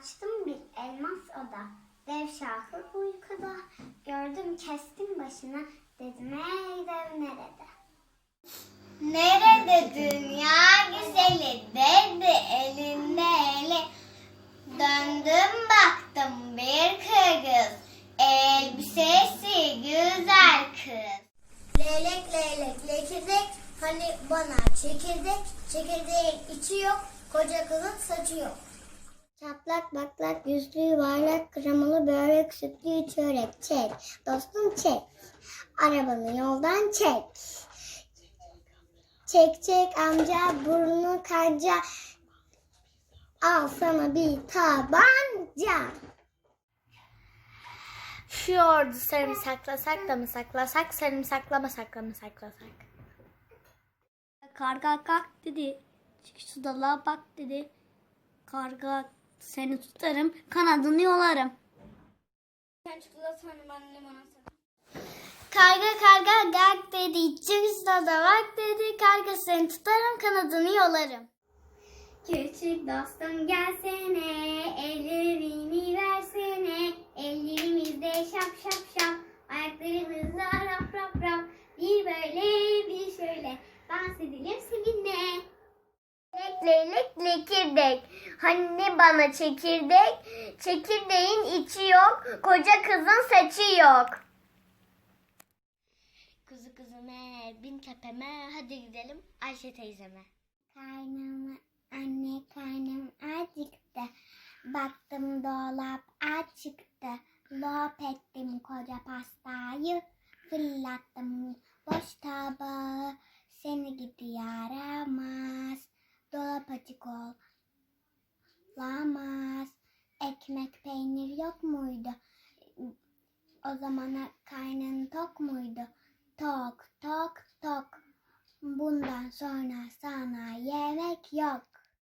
Açtım bir elmas oda. Dev şahı uykuda. Gördüm kestim başına. Dedim ey dev nerede? Nerede dünya güzeli dedi elinde eli. Döndüm baktım bir kız. Elbisesi güzel kız. Leylek leylek lekirdek hani bana çekirdek çekirdeğin içi yok koca kızın saçı yok. Çaplak baklak yüzlü yuvarlak kremalı börek sütlü çörek çek. Dostum çek. Arabanı yoldan çek. Çek çek amca burnu kanca. Al sana bir tabanca. Şu yoğurdu sarımsaklasak da mı saklasak, sarımsaklamasak da mı saklasak? Karga kalk dedi. Çık şu dala bak dedi. Karga seni tutarım kanadını yolarım. Sen da sanırım annem ona Karga karga gak dedi. Çık da bak dedi. Karga seni tutarım kanadını yolarım. Küçük dostum gelsene. Ellerini versene. Ellerimizde şap şap şap. Ayaklarımızda rap rap rap. Bir böyle bir şöyle. Dans edelim seninle. Leylek leylek lekirdek. Hani bana çekirdek. Çekirdeğin içi yok. Koca kızın saçı yok. Kuzu kuzuma, bin tepeme, hadi gidelim Ayşe teyzeme. Karnım anne karnım acıktı. Baktım dolap açıktı. Lop ettim koca pastayı. Fırlattım Dolap açık olamaz. Ekmek peynir yok muydu? O zamana karnın tok muydu? Tok tok tok. Bundan sonra sana yemek yok.